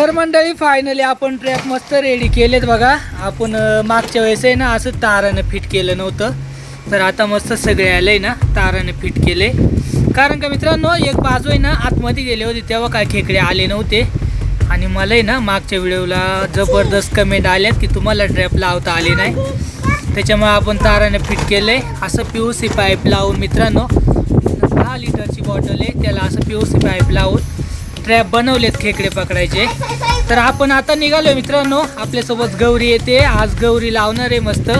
तर मंडळी फायनली आपण ट्रॅप मस्त रेडी केलेत बघा. आपण मागच्या वेळेस आहे ना असं तारानं फिट केलं नव्हतं. तर आता मस्त सगळे आलंय ना ताराने फिट केले. कारण का मित्रांनो एक बाजू आहे ना आतमध्ये गेले होते तेव्हा काय खेकडे आले नव्हते. आणि मला आहे ना मागच्या व्हिडिओला जबरदस्त कमेंट आल्यात की तुम्हाला ट्रॅप लावता आले नाही. त्याच्यामुळे आपण ताराने फिट केलं आहे असं पी यू सी पाईप लावून मित्रांनो दहा लिटरची बॉटल आहे त्याला असं पी यू सी पाईप लावून ट्रॅप बनवलेत खेकडे पकडायचे. तर आपण आता निघालो मित्रांनो. आपल्यासोबत गौरी येते. आज गौरी लावणार आहे मस्त.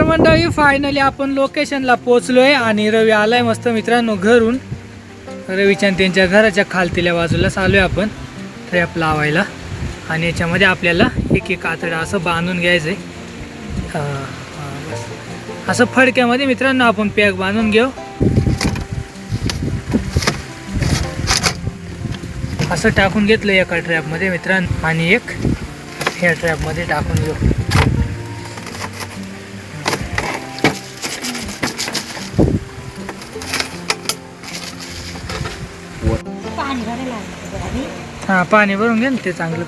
तर मंडळी फायनली आपण लोकेशनला पोचलोय आणि रवी आलाय मस्त मित्रांनो घरून. रवीच्या त्यांच्या घराच्या खालतील्या बाजूलाच आलोय आपण ट्रॅप लावायला. आणि याच्यामध्ये आपल्याला एक एक आतडा असं बांधून घ्यायचं आहे असं फडक्यामध्ये मित्रांनो आपण पॅक बांधून घेऊ. असं टाकून घेतलं एका ट्रॅपमध्ये मित्रांनो. आणि एक ह्या ट्रॅपमध्ये टाकून घेऊ. हा पाणी भरून घे ना ते चांगलं.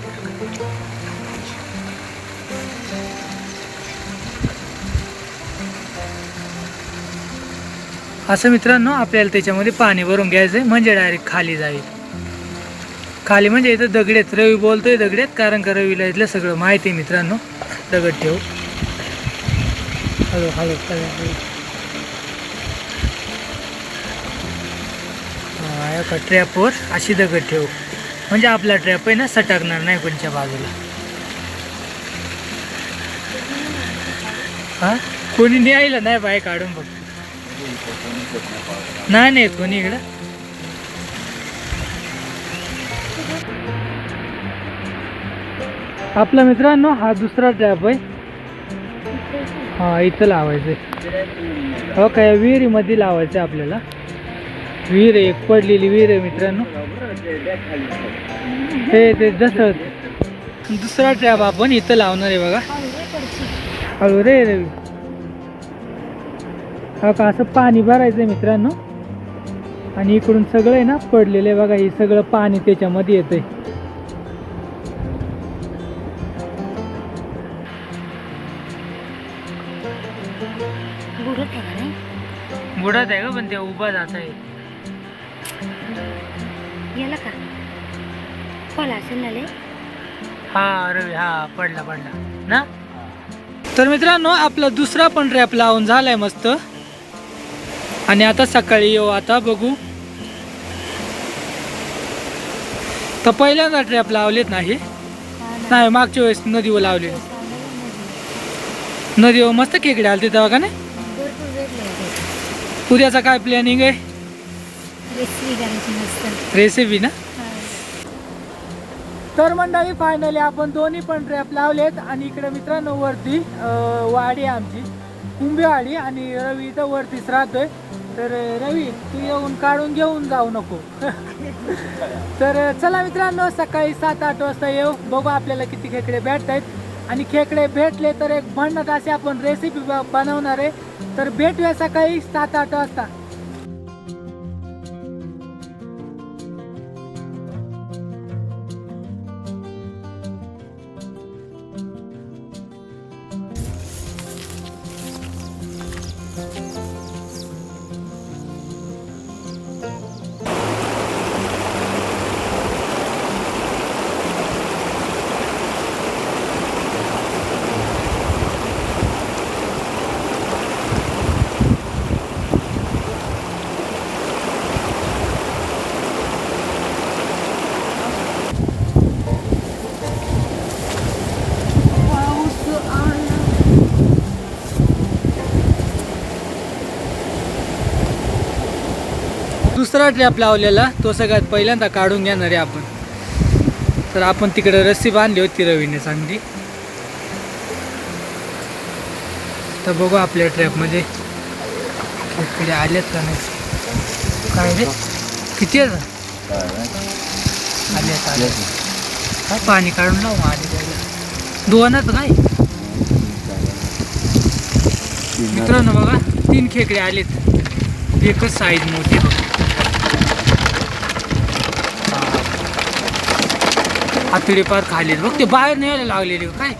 असं मित्रांनो आपल्याला त्याच्यामध्ये पाणी भरून घ्यायचंय म्हणजे डायरेक्ट खाली जाईल. खाली म्हणजे इथं दगडेत रवी बोलतोय दगडेत कारण का रवीला इथलं सगळं माहिती आहे मित्रांनो. दगड ठेवू. हळू हळू. हळू ट्रॅपवर अशी दगड ठेवू. म्हणजे आपला ट्रॅप आहे ना सटकणार नाही कोणच्या बाजूला. हा? कोणी न्यायला नाही बाय काढून बघ. नाही नाही कोणी इकडं? आपला मित्रांनो हा दुसरा ट्रॅप आहे. हा इथं लावायचं हो काय विहिरीमध्ये लावायचं आहे आपल्याला. विहीर आहे एक पडलेली विहीर आहे मित्रांनो. ते ते जसं दुसरा ट्रॅप आपण इथं लावणार आहे बघा. हळू रे रवी हा का असं पाणी भरायचं मित्रांनो. आणि इकडून सगळं आहे ना पडलेलं आहे बघा हे सगळं पाणी त्याच्यामध्ये येतंय. बुडत आहे का पण ते उभा जात आहे गेला का? खोला असेल ना लय हा रवी हा पडला पडला. ना? तर मित्रांनो आपला दुसरा पण ट्रॅप लावून झालाय मस्त. आणि आता सकाळी येऊ आता बघू. तर पहिल्यांदा ट्रॅप लावलेत नाही नाही मागच्या वेळेस नदीवर लावले नदीवर मस्त खेकडे आलते तेव्हा का नाही? उद्याचा काय प्लॅनिंग आहे? रेसिपी करायची मस्त रेसिपी ना? तर मंडळी फायनली आपण दोन्ही पण ट्रॅप लावलेत आणि इकडे मित्रांनो वरती वाडी आमची. कुंभीवाडी आणि रवी इथं वरतीच राहतोय. तर रवी तू येऊन काढून घेऊन जाऊ नको. तर चला मित्रांनो सकाळी सात आठ वाजता येऊ. बघू आपल्याला किती खेकडे भेटत आहेत आणि खेकडे भेटले तर एक भंडत असे आपण रेसिपी बनवणार आहे. तर भेटूया सकाळी सात आठ वाजता. दुसरा ट्रॅप लावलेला तो सगळ्यात पहिल्यांदा काढून घेणार आहे आपण. तर आपण तिकडे रस्सी बांधली होती रवीने चांगली. तर बघू आपल्या ट्रॅपमध्ये इकडे आलेत का नाही? काय रे? किती आहेत आले आले काय पाणी काढून लाव? आले आधी दोनच काय? मित्रांनो बघा तीन खेकडे आलेत. एकच साईज मोठी बघ पार खालीत बघ ते बाहेर न्यायला लागलेली काय?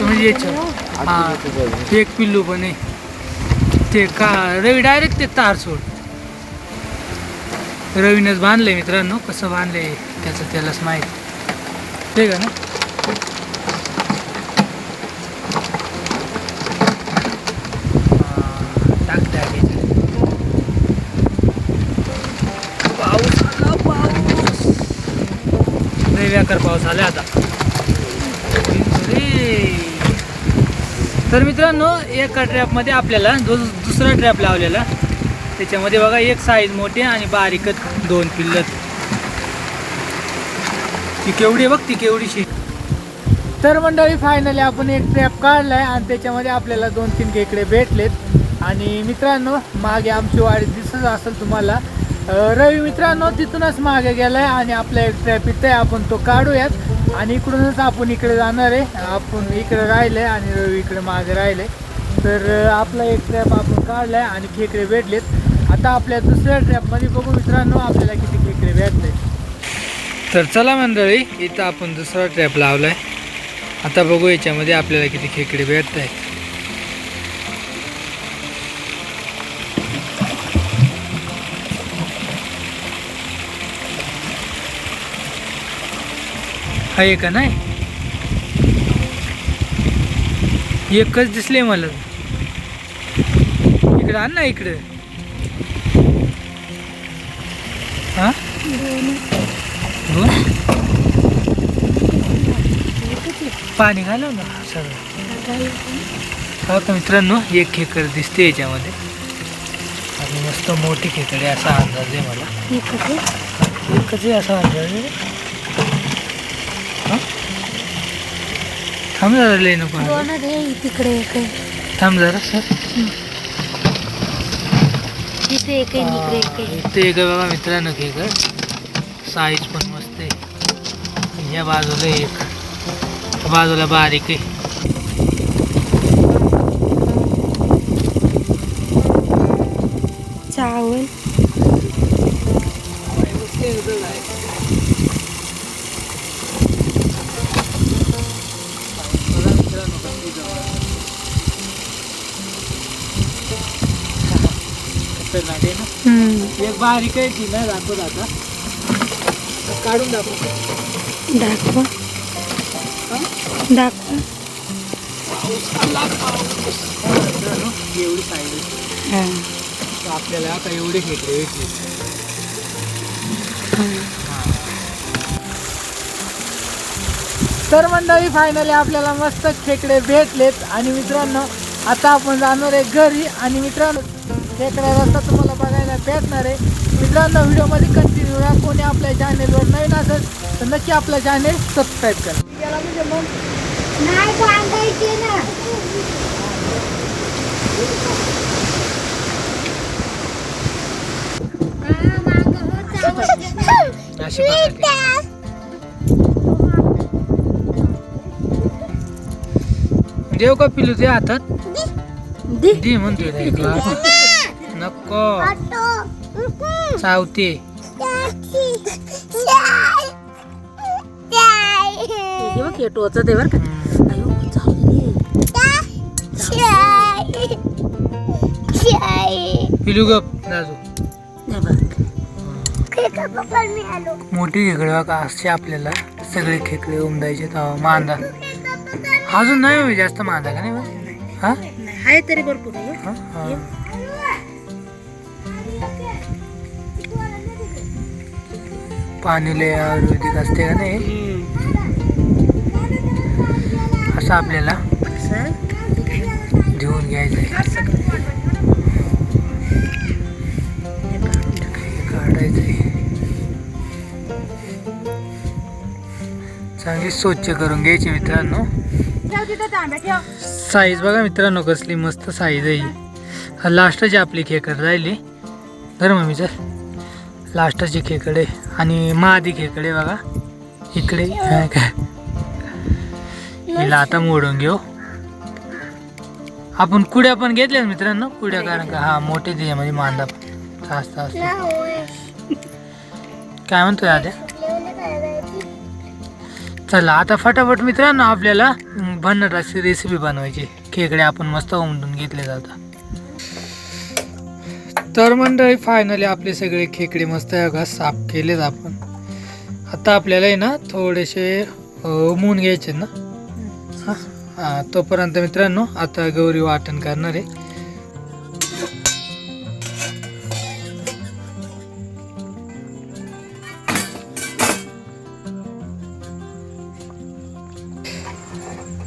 म्हणजे याच्या हा एक पिल्लू पण आहे. ते का रवी डायरेक्ट ते तार सोड. रवीनंच बांधलंय मित्रांनो कसं बांधलंय त्याचं त्यालाच माहीत. ठीक आहे ना? भयंकर पाऊस आला आता. तर मित्रांनो एका ट्रॅपमध्ये आपल्याला दो दुसरा ट्रॅप लावलेला. त्याच्यामध्ये बघा एक साईज मोठी आणि बारीकच दोन पिल्लत ती केवढी बघ ती केवढीशी. तर मंडळी फायनली आपण एक ट्रॅप काढलाय आणि त्याच्यामध्ये आपल्याला दोन तीन खेकडे भेटलेत. आणि मित्रांनो मागे आमची वाडी दिसत असेल तुम्हाला. रवी मित्रांनो तिथूनच मागे गेलाय आणि आपला एक ट्रॅप आहे, आपण तो काढूयात. आणि इकडूनच आपण इकडे जाणार आहे. आपण इकडे राहिले आणि रवी इकडे मागे राहिले. तर आपला एक ट्रॅप आपण काढलाय आणि खेकडे भेटलेत. आता आपल्या दुसऱ्या ट्रॅपमध्ये बघू मित्रांनो आपल्याला किती खेकडे भेटले. तर चला मंडळी इथं आपण दुसरा ट्रॅप लावलाय. आता बघू याच्यामध्ये आपल्याला किती खेकडे भेटत आहे आहे का नाही? एकच दिसले मला. इकडं आण ना इकडं. हा? पाणी घालव ना सगळं. हो का मित्रांनो एक खेकड दिसते याच्यामध्ये. आणि मस्त मोठी खेकड आहे असा अंदाज आहे मला. एकच आहे असा अंदाज आहे. थांब जरा लय नको. दोनच आहे तिकडे एक आहे. थांब जरा सर. तिथे एक आहे आणि इकडे एक आहे. ते एक आहे बघा मित्रांनो खेकड साईज पण मस्त आहे. या बाजूला एक. त्या बाजूला बारीक आहे. चावल. खतरनाक आहे ना. एक बारीक आहे ती ना दाखवत आता. काढून दाखव. दाखवा. दाखवा. एवढी आहे. हा. तर आपल्याला आता एवढे खेकडे भेटले. तर मंडळी फायनली आपल्याला मस्त खेकडे भेटलेत. आणि मित्रांनो आता आपण जाणार आहे घरी. आणि मित्रांनो खेकडा रस्ता तुम्हाला बघायला भेटणार आहे. मित्रांनो व्हिडिओमध्ये कंटिन्यू राहा. कोणी आपल्या चॅनेलवर नवीन असेल तर नक्की आपला चॅनेल सबस्क्राईब करा. नाही बांधायचे ना. अशी प्रकारची. देव का पिलू ते हातात? दे. म्हणतोय नको. चावते टोच ते बरं का. हम्म. अयो, चावली. पिलू गप दाजू बघ. मोठी खेकडे बघा असे आपल्याला सगळे खेकडे उमदायचे मांदा. अजून नाही जास्त मांदा का नाही? हा? आहे तरी भरपूर पाणी लय आयुर्वेदिक असते का नाही? असं आपल्याला घेऊन घ्यायचं आहे काढायचं चांगली स्वच्छ करून घ्यायची मित्रांनो. साईज बघा मित्रांनो कसली मस्त साईज आहे लास्टची आपली खेकर राहिली. धर मम्मी चल. लास्टचे खेकडे आणि महादी खेकडे बघा. इकडे काय? हिला आता मोडून घेऊ. आपण कुड्या पण घेतल्या मित्रांनो. कुड्या कारण का? हा मोठे त्याच्यामध्ये म्हणजे मांदा जास्त असतो काय म्हणतोय आद्या? चला आता फटाफट मित्रांनो आपल्याला अं, रेसिपी बनवायची. खेकडे आपण मस्त उमटून घेतले जातात तर मंडळी फायनली आपले सगळे खेकडे मस्त आहे का साफ केलेत आपण. आता आपल्याला आहे ना थोडेसे मून उमवून घ्यायचे ना. हा हां तोपर्यंत मित्रांनो आता गौरी वाटण करणार आहे.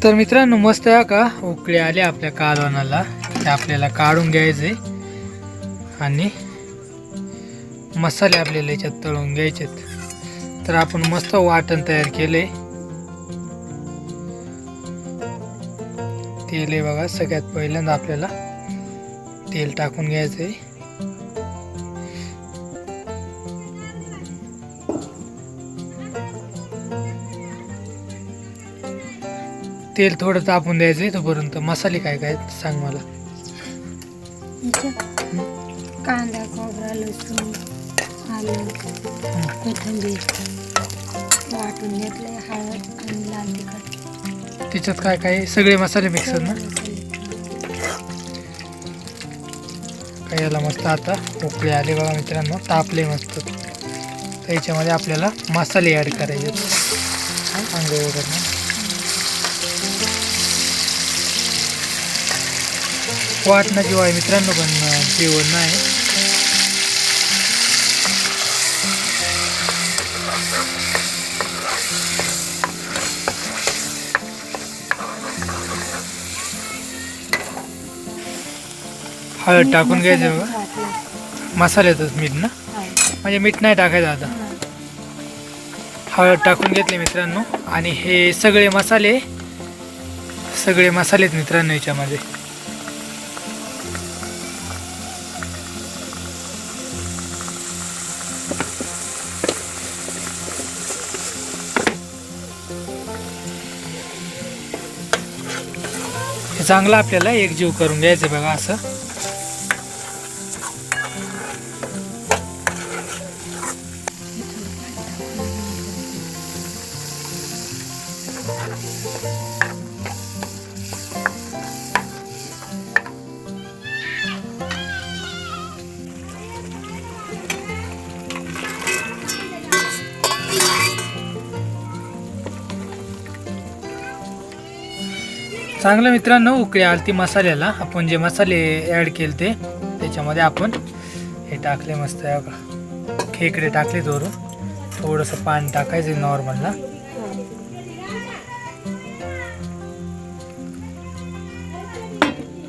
तर मित्रांनो मस्त आहे का? उकळी आली आपल्या कालवणाला ते आपल्याला काढून घ्यायचे आणि मसाले आपल्याला याच्यात तळून घ्यायचेत. तर आपण मस्त वाटण तयार केले. तेल आहे बघा सगळ्यात पहिल्यांदा आपल्याला तेल टाकून घ्यायचंय. तेल थोडं तापून द्यायचंय तोपर्यंत. मसाले काय काय सांग मला? कांदा खोबरा लसूण आलं कोथिंबीर. वाटून घेतलंय हळद आणि लाल तिखट. त्याच्यात काय काय? सगळे मसाले मिक्स ना? काय याला मस्त आता? उकळी आले बघा मित्रांनो. तापले मस्त. तर याच्यामध्ये आपल्याला मसाले ॲड करायचे. अंग वगैरे वाटणं जेव्हा मित्रांनो पण जेवण नाही. हळद टाकून घ्यायचं बघा. मसाल्यातच मीठ ना? म्हणजे मीठ नाही टाकायचं आता. हळद टाकून घेतले मित्रांनो. आणि हे सगळे मसाले सगळे मसाले आहेत मित्रांनो याच्यामध्ये. चांगलं आपल्याला एकजीव करून घ्यायचं बघा असं. चांगलं मित्रांनो उकळी आलती मसाल्याला. आपण जे मसाले ॲड केले ते त्याच्यामध्ये आपण हे टाकले मस्त खेकडे टाकले वरून थोडंसं पाणी टाकायचं नॉर्मलला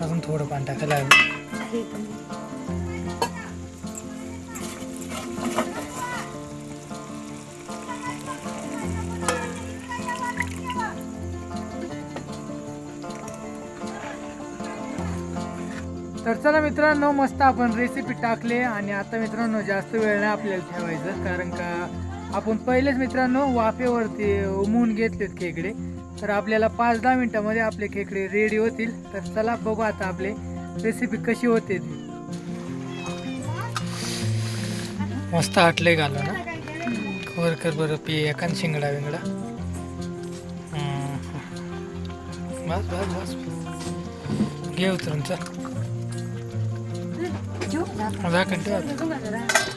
अजून थोडं पाणी टाकायला लागेल. तर चला मित्रांनो मस्त आपण रेसिपी टाकले आणि आता मित्रांनो जास्त वेळ नाही आपल्याला ठेवायचं कारण का आपण पहिलेच मित्रांनो वाफेवरती उमवून घेतलेत खेकडे. तर आपल्याला पाच दहा मिनटामध्ये आपले खेकडे रेडी होतील. तर चला बघू आता आपले रेसिपी कशी होते ती. मस्त आटले घालू ना खबर कर बरं पी एकान शिंगडा विंगडा बस बस बस. घे उतरून चल. झाकण ठेव आता.